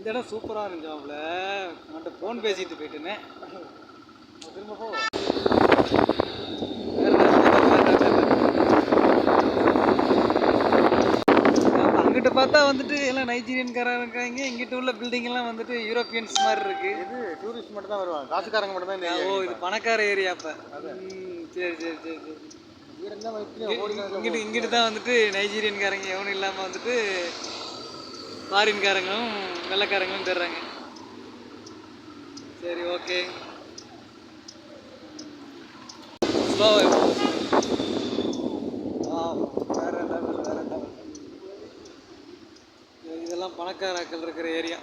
இந்த இடம் சூப்பராக இருந்துச்சு அவங்கள அவன்கிட்ட ஃபோன் பேசிட்டு போயிட்டுனே. திரும்ப போ. அங்கிட்ட பார்த்தா வந்துட்டு எல்லாம் நைஜீரியன்காரங்க இருக்காங்க இங்கிட்ட உள்ள பில்டிங் எல்லாம் வந்துட்டு யூரோப்பியன்ஸ் மாதிரி இருக்கு. இது டூரிஸ்ட் மட்டும் தான் வருவாங்க. காசுக்காரங்க மட்டும் தான் ஓ இது பணக்கார ஏரியா அப்ப. ம், சரி சரி சரி சரி. இங்கிட்டு இங்கிட்டு தான் வந்துட்டு நைஜீரியன்காரங்க. எவனும் இல்லாமல் வந்துட்டு ஃபாரின்காரங்களும் வெள்ளக்காரங்களும் தர்றாங்க சரி ஓகே. ஸ்லோவாக வேற லெவல் வேற லெவல் இதெல்லாம் பணக்காராக்கள் இருக்கிற ஏரியா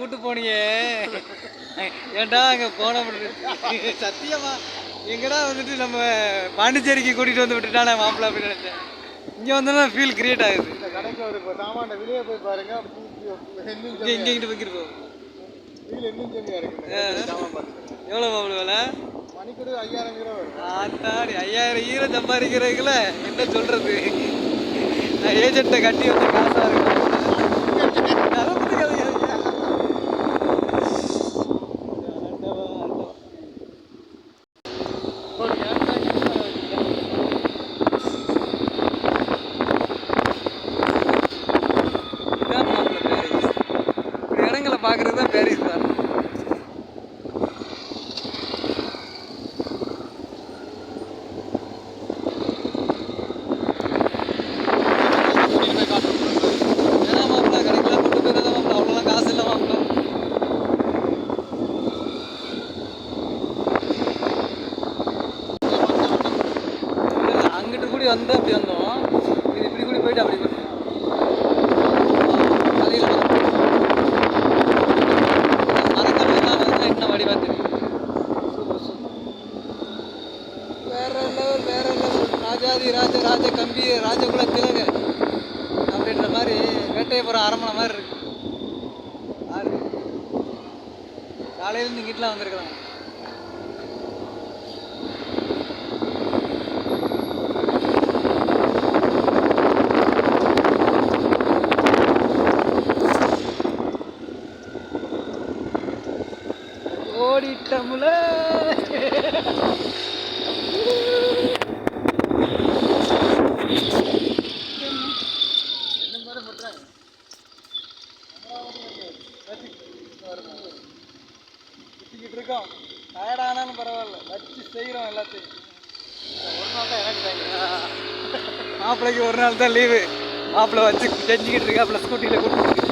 கூட்டு போனீங்க. ஏன்டா அங்கே போன சத்தியமா எங்கடா வந்துட்டு நம்ம பாண்டிச்சேரிக்கு கூட்டிகிட்டு வந்து விட்டுட்டானே மாப்பிள்ளை அப்படின்னு நினச்சேன். இங்கே வந்தோன்னா ஃபீல் கிரியேட் ஆகுது. இந்த கடைக்கு ஒரு இப்போ சாமான்ட்ட வெளியே போய் பாருங்க. இங்கே இங்கே இங்கிட்டு வைக்கிட்டு போகும் வீடு இன்னும் கம்மியாக இருக்கு. சாமான் எவ்வளோ மாப்பிள்ள வேலை? மணிக்கூட ஐயாயிரம் கிலோ ஆத்தாடி ஐயாயிரம் ஈரம் சம்பாதிக்கிறதுக்குல என்ன சொல்றது? நான் ஏஜென்ட்டை கட்டி வச்ச காசா இருக்கு. பார்க்குறது தான் பாரிஸ் தான். ஏன்னா காசு அங்கிட்டு வந்து அப்படி வந்தோம். இது இப்படி கூடி போயிட்டு அப்படி வேற லெவல் வேற லெவல். ராஜாதி ராஜ ராஜ கம்பி ராஜகுல திலக அப்படின்ற மாதிரி வேட்டையபுரம் அரமனை மாதிரி இருக்கு. காலையில காலையிலேருந்து இங்கிட்டலாம் வந்திருக்கலாம் ஓடிட்டமுல இருக்கோம் டயர்டானாலும் பரவாயில்ல. வச்சு செய்கிறோம் எல்லாத்தையும். ஒரு நாள் தான் எனக்கு டைம் மாப்பிள்ளைக்கு ஒரு நாள் தான் லீவு மாப்பிள்ளை வச்சு செஞ்சுக்கிட்டு இருக்காப்புல ஸ்கூட்டியில் கூப்பிட்டு